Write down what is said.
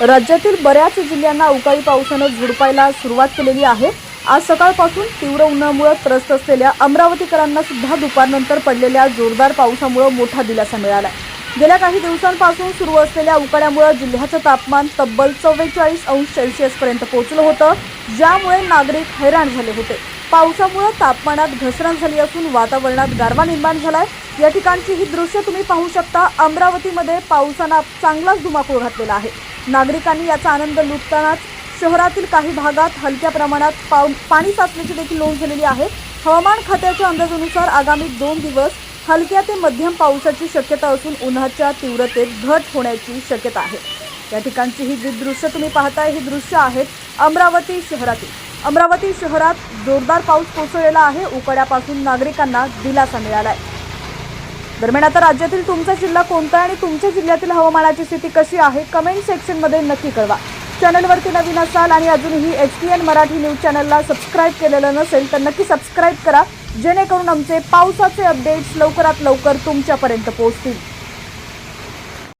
राज्यातील बऱ्याच जिल्ह्यांना अवकाळी पावसानं झुडपायला सुरुवात केलेली आहे. आज सकाळपासून तीव्र उन्हामुळे त्रस्त असलेल्या अमरावतीकरांना सुद्धा दुपारनंतर पडलेल्या जोरदार पावसामुळे मोठा दिलासा मिळाला आहे गेल्या काही दिवसांपासून सुरू असलेल्या उकाड्यामुळे जिल्ह्याचं तापमान तब्बल चव्वेचाळीस अंश सेल्सिअसपर्यंत पोहोचलं होतं ज्यामुळे नागरिक हैराण झाले होते. पावसामुळे तापमानात घसरण झाली असून वातावरणात गारवा निर्माण झालाय. या ठिकाणची ही दृश्य तुम्ही पाहू शकता. अमरावतीमध्ये पावसानं चांगलाच धुमाकूळ घातलेला आहे. नागरिकांनी याचा आनंद लुटतानाच शहरातील काही भागात हलक्या प्रमाणात पाव पाणी साचण्याची देखील नोंद झालेली आहे. हवामान खात्याच्या अंदाजानुसार आगामी दोन दिवस हलक्या ते मध्यम पावसाची शक्यता असून उन्हाच्या तीव्रतेत घट होण्याची शक्यता आहे. या ठिकाणची ही जी दृश्य तुम्ही पाहताय ही दृश्य आहेत अमरावती शहरातील. अमरावती शहरात जोरदार पाऊस कोसळलेला आहे. उकड्यापासून नागरिकांना दिलासा मिळाला आहे दरम्यान आता राज्यातील तुमचा जिल्हा कोणता आहे आणि तुमच्या जिल्ह्यातील हवामानाची स्थिती कशी आहे? कमेंट सेक्शनमध्ये नक्की कळवा. चॅनलवरती नवीन असाल आणि अजूनही H T N Marathi news चॅनलला सबस्क्राईब केलेलं नसेल तर नक्की सबस्क्राईब करा. जेणेकरून आमचे पावसाचे अपडेट्स लवकरात लवकर तुमच्यापर्यंत पोहोचतील.